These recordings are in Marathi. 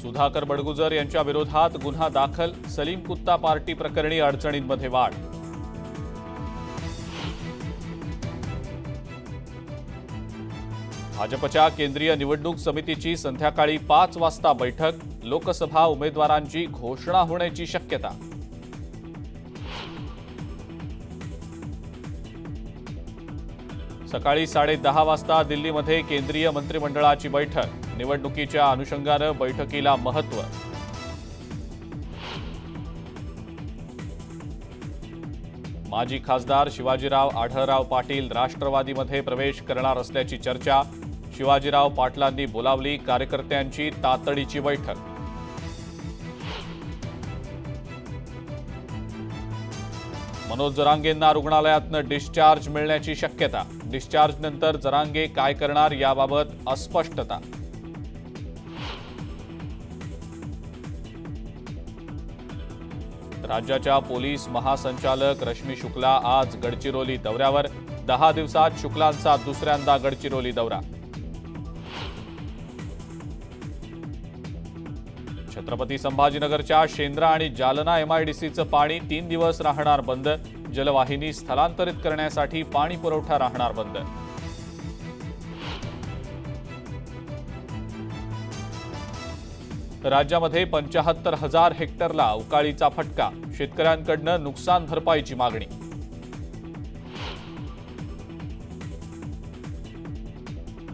सुधाकर बडगुजर यांच्या विरोधात गुन्हा दाखल सलीम कुत्ता पार्टी प्रकरणी अडचणींमध्ये वाढ. भाजपच्या केंद्रीय निवडणूक समितीची संध्याकाळी पाच वाजता बैठक लोकसभा उमेदवारांची घोषणा होण्याची शक्यता. सकाळी साडेदहा वाजता दिल्लीमध्ये केंद्रीय मंत्रिमंडळाची बैठक. निवडणुकीच्या अनुषंगानं बैठकीला महत्त्व. माजी खासदार शिवाजीराव आढळराव पाटील राष्ट्रवादीमध्ये प्रवेश करणार असल्याची चर्चा. शिवाजीराव पाटलांनी बोलावली कार्यकर्त्यांची तातडीची बैठक. मनोज जरांगेंना रुग्णालयातनं डिस्चार्ज मिळण्याची शक्यता. डिस्चार्ज नंतर जरांगे काय करणार याबाबत अस्पष्टता. राज्याच्या पोलीस महासंचालक रश्मी शुक्ला आज गडचिरोली दौऱ्यावर. दहा दिवसात शुक्लांचा दुसऱ्यांदा गडचिरोली दौरा. छत्रपती संभाजीनगरच्या शेंद्रा आणि जालना एमआयडीसीचं पाणी तीन दिवस राहणार बंद. जलवाहिनी स्थलांतरित करण्यासाठी पाणी पुरवठा राहणार बंद. राज्यामध्ये पंचाहत्तर हजार हेक्टरला अवकाळीचा फटका. शेतकऱ्यांकडनं नुकसान भरपाईची मागणी.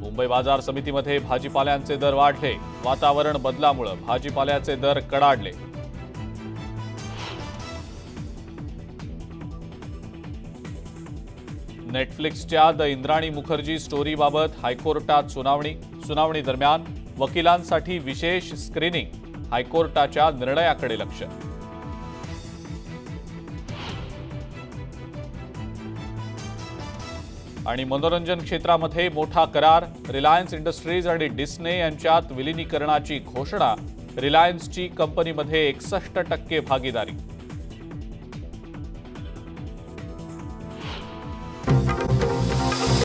मुंबई बाजार समितीमध्ये भाजीपाल्यांचे दर वाढले. वातावरण बदलामुळे भाजीपाल्याचे दर कडाडले. नेटफ्लिक्सच्या द इंद्राणी मुखर्जी स्टोरीबाबत हायकोर्टात सुनावणी. सुनावणी दरम्यान वकिलांसाठी विशेष स्क्रीनिंग हायकोर्टाच्या निर्णयाकडे लक्ष. आणि मनोरंजन क्षेत्रामध्ये मोठा करार रिलायन्स इंडस्ट्रीज आणि डिस्ने यांच्यात विलिनीकरणाची घोषणा रिलायन्सची कंपनीमध्ये एकसष्ट टक्के भागीदारी.